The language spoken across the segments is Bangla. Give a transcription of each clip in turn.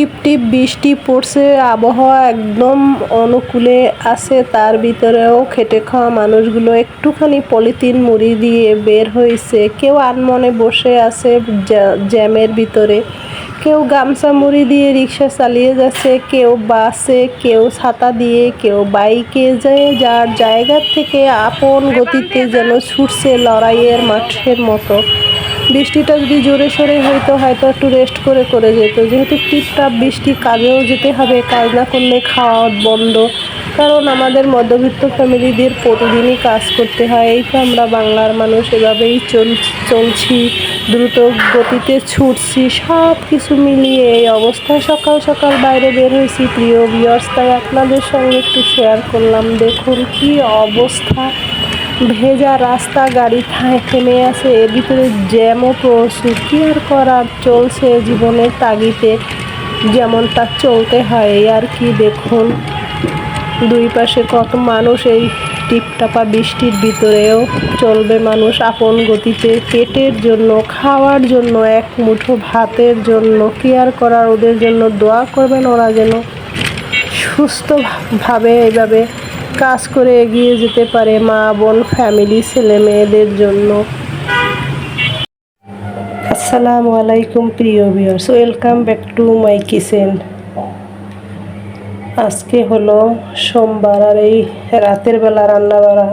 টিপ টিপ বৃষ্টি পড়ছে, আবহাওয়া একদম অনুকূলে আছে, তার ভিতরেও খেটে খাওয়া মানুষগুলো একটুখানি পলিথিন মুড়ি দিয়ে বের হয়েছে। কেউ আনমনে বসে আছে জ্যা- জ্যামের ভিতরে। কেউ গামছা মুড়ি দিয়ে রিক্সা চালিয়ে যাচ্ছে, কেউ বাসে, কেউ ছাতা দিয়ে, কেউ বাইকে যায়, যার জায়গা থেকে আপন গতিতে যেন ছুটছে লড়াইয়ের মাঠের মতো। বৃষ্টিটা যদি জোরে সোরে হইতো হয়তো একটু রেস্ট করে করে যেত। যেহেতু টিপটাপ বৃষ্টি, কাজেও যেতে হবে, কাজ না করলে খাওয়া বন্ধ। কারণ আমাদের মধ্যবিত্ত ফ্যামিলিদের প্রতিদিনই কাজ করতে হয়। এই তো আমরা বাংলার মানুষ, এভাবেই চল চলছি, দ্রুত গতিতে ছুটছি সব কিছু মিলিয়ে এই অবস্থায় সকাল সকাল বাইরে বের হয়েছি, প্রিয় ভিউয়ার্স তাই আপনাদের সঙ্গে একটু শেয়ার করলাম। দেখুন কি অবস্থা। ভেজা রাস্তা গাড়ি থেমে আছে। এর ভিতরে জ্যামও প্রচুর। কি আর করার চলছে জীবনের তাগিতে যেমন তা চলতে হয় আর কি দেখুন। দুই পাশে কত মানুষ, এই টিপটাপা বৃষ্টির ভিতরেও চলবে মানুষ আপন গতিতে। পেটের জন্য, খাওয়ার জন্য, এক মুঠো ভাতের জন্য কেয়ার করার? ওদের জন্য দোয়া করবেন ওরা যেন সুস্থভাবে এইভাবে। কাজ করে এগিয়ে যেতে পারে মা বোন ফ্যামিলি ছেলে মেয়েদের জন্য। আসসালামু আলাইকুম প্রিয় viewers welcome back to my kitchen আজকে হলো সোমবার আর এই রাতের বেলা রান্না বাড়া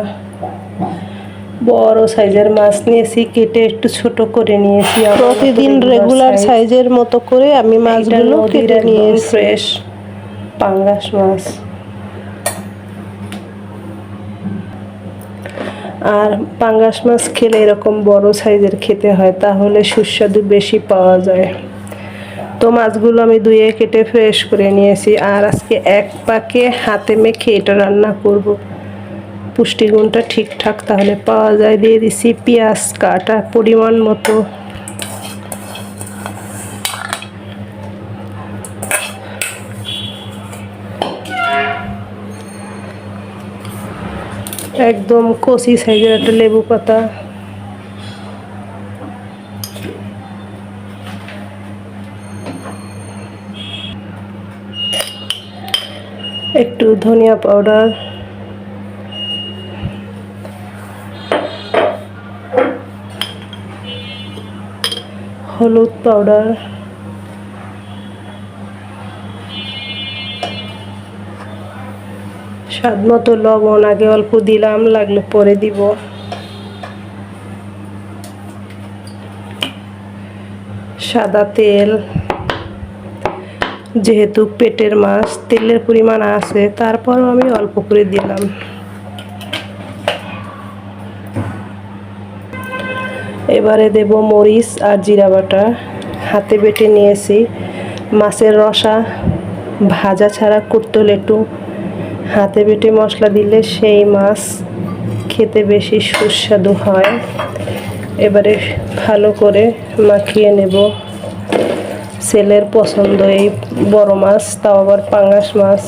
বড় সাইজের মাছ নিয়েছি কেটে একটু ছোট করে নিয়েছি। প্রতিদিন রেগুলার সাইজের মতো করে আমি মাছগুলো কেটে নিয়েছি। ফ্রেশ পাঙ্গাস মাছ। আর পাঙ্গাস মাছ খেলে এরকম বড় সাইজের খেতে হয়, তাহলে সুস্বাদু বেশি পাওয়া যায়। তো মাছগুলো আমি দুয়ে কেটে ফ্রেশ করে নিয়েছি, আর আজকে এক পাকে হাতে মেখে এটা রান্না করব। পুষ্টিগুণটা ঠিকঠাক তাহলে পাওয়া যায়। দিয়ে দিছি পেঁয়াজ কাটা পরিমাণ মতো। একদম কচি সাইজের একটা লেবু পাতা। একটু ধনিয়া পাউডার। হলুদ পাউডার। স্বাদ মতো লবণ, আগে অল্প দিলাম, লাগলে পরে দিব। সাদা তেল, যেহেতু পেটের মাছ, তেলের পরিমাণ আছে, তারপরও আমি অল্প করে দিলাম। এবারে দেব মরিচ আর জিরা বাটা। হাতে বেটে নিয়েছি। মাছের রসা ভাজা ছাড়া করতে হলে একটু হাতে বেটে মশলা দিলে সেই মাছ খেতে বেশি সুস্বাদু হয়। এবারে ভালো করে মাখিয়ে নেব। ছেলের পছন্দ এই বড় মাছ, তাও আবার পাঙ্গাস মাছ।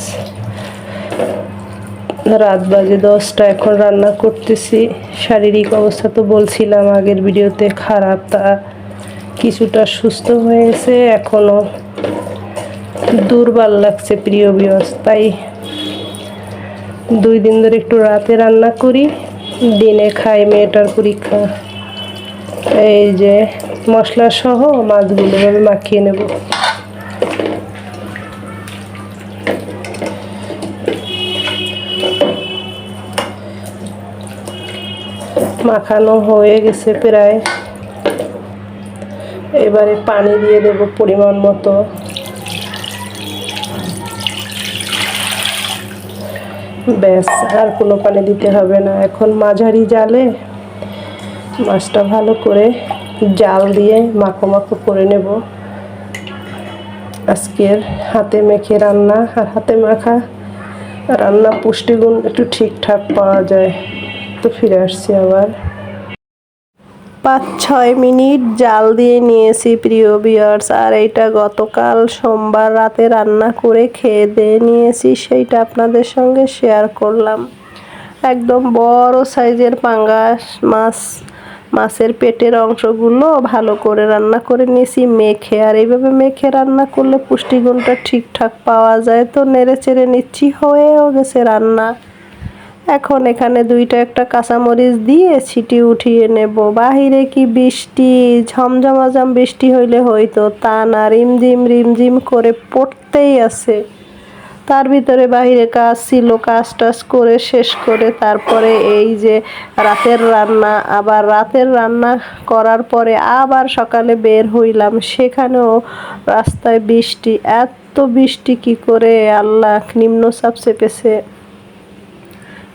রাত বাজে দশটা, এখন রান্না করতেছি। শারীরিক অবস্থা তো বলছিলাম আগের ভিডিওতে, খারাপ। তা কিছুটা সুস্থ হয়েছে, এখনও দুর্বল লাগছে প্রিয় বিয়স তাই দুই দিন ধরে একটু রাতে রান্না করি, দিনে খাই মেয়েটার পরীক্ষা। এই যে মশলা সহ মাছগুলো আমি মাখিয়ে নেব। মাখানো হয়ে গেছে প্রায়। এবারে পানি দিয়ে দেব পরিমাণ মতো। ব্যাস, আর কোনো পানি দিতে হবে না। এখন মাঝারি জালে মাছটা ভালো করে জাল দিয়ে মাখো মাখো করে নেব। আজকের হাতে মেখে রান্না আর হাতে মাখা রান্না পুষ্টিগুণ একটু ঠিকঠাক পাওয়া যায়। তো ফিরে আসছি আবার। পাঁচ, ছয় মিনিট জাল দিয়ে নিয়েছি প্রিয় বিয়ার্স আর এইটা গতকাল সোমবার রাতে রান্না করে খেয়ে দিয়ে নিয়েছি, সেইটা আপনাদের সঙ্গে শেয়ার করলাম। একদম বড় সাইজের পাঙ্গাস মাছ, মাছের পেটের অংশগুলো ভালো করে রান্না করে নিয়েছি, মেখে। আর এইভাবে মেখে রান্না করলে পুষ্টিগুণটা ঠিকঠাক পাওয়া যায়। তো নেড়ে চেড়ে নিচ্ছি, হয়েও গেছে রান্না। এখন এখানে দুইটা একটা কাঁচামরিচ দিয়ে ছিটি উঠিয়ে নেব। বাহিরে কি বৃষ্টি? ঝমঝমাঝম বৃষ্টি হইলে হয়তো তা না, রিমঝিম রিমঝিম করে পড়তেই আছে। তার ভিতরে বাহিরে কাজ ছিল কাজ টাজ করে শেষ করে তারপরে এই যে রাতের রান্না, আবার রাতের রান্না করার পরে আবার সকালে বের হইলাম। সেখানেও রাস্তায় বৃষ্টি, এত বৃষ্টি কি করে আল্লাহ, নিম্নচাপ চেপেছে।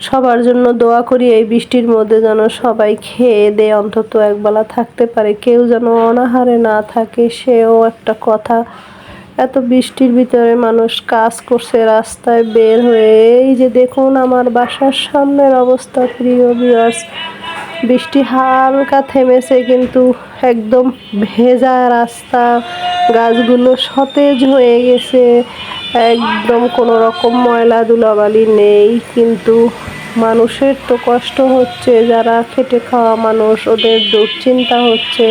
সবার জন্য দোয়া করি এই বৃষ্টির মধ্যে যেন সবাই খেয়ে দে অন্তত একবেলা থাকতে পারে। কেউ যেন অনাহারে না থাকে, সেও একটা কথা। এত বৃষ্টির ভিতরে মানুষ কাজ করছে, রাস্তায় বের হয়ে। এই যে দেখুন আমার বাসার সামনের অবস্থা, প্রিয় ভিউয়ার্স বৃষ্টি হালকা থেমেছে কিন্তু একদম ভেজা রাস্তা। গাছগুলো সতেজ হয়ে গেছে। একদম কোনো রকম ময়লা ধুলাবালি নেই কিন্তু মানুষের তো কষ্ট হচ্ছে, যারা খেটে খাওয়া মানুষ, ওদের দুশ্চিন্তা হচ্ছে।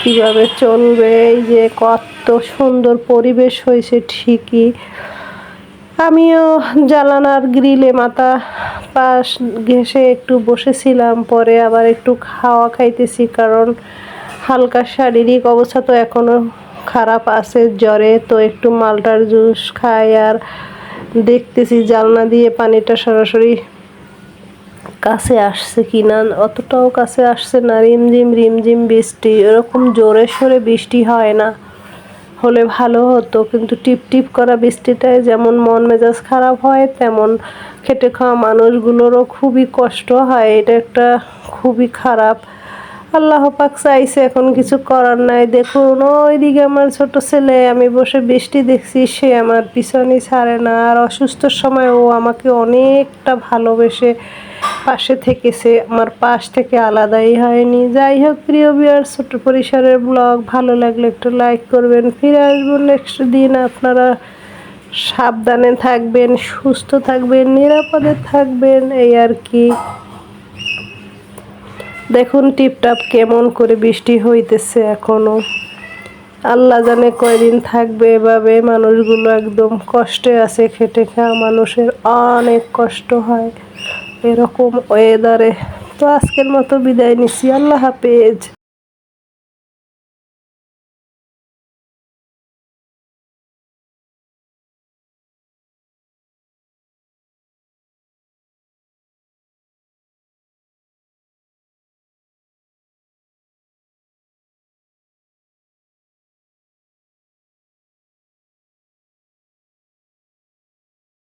কীভাবে চলবে? এই যে কত সুন্দর পরিবেশ হয়েছে ঠিকই। আমিও জালানার গ্রিলে মাথা পাশ ঘেসে একটু বসেছিলাম, পরে আবার একটু খাওয়া খাইতেছি, কারণ হালকা শারীরিক অবস্থা তো এখনও খারাপ আছে জ্বরে, তো একটু মালটার জুস খাই আর দেখতেছি জালনা দিয়ে পানিটা সরাসরি কাছে আসছে কি না অতটাও কাছে আসছে না। রিমঝিম রিমঝিম বৃষ্টি, এরকম জোরে সোরে বৃষ্টি হয় না। হলে ভালো হতো, কিন্তু টিপ টিপ করা বৃষ্টিটায় যেমন মন মেজাজ খারাপ হয়, তেমন খেটে খাওয়া মানুষগুলোরও খুবই কষ্ট হয়। এটা একটা খুবই খারাপ। আল্লাহ পাক চাইছে এখন কিছু করার নাই। দেখুন, ওইদিকে আমার ছোট ছেলে, আমি বসে বৃষ্টি দেখছি, সে আমার পিছনই ছাড়ে না। আর অসুস্থর সময় ও আমাকে অনেকটা ভালোবেসে পাশে থেকেছে আমার পাশ থেকে আলাদাই হয়নি। যাই হোক, প্রিয় বিয়ার ছোট পরিসরের ব্লগ ভালো লাগলে একটু লাইক করবেন। ফিরে আসব নেক্সট দিন। আপনারা সাবধানে থাকবেন, সুস্থ থাকবেন, নিরাপদে থাকবেন, এই আর কি। দেখুন টিপটাপ কেমন করে বৃষ্টি হইতেছে এখনও। আল্লাহ জানে কয়দিন থাকবে এভাবে। মানুষগুলো একদম কষ্টে আছে, খেটে খাওয়া মানুষের অনেক কষ্ট হয়। এরকম ওয়েদারে তো আজকের মতো বিদায় নিচ্ছি। আল্লাহ হাফেজ।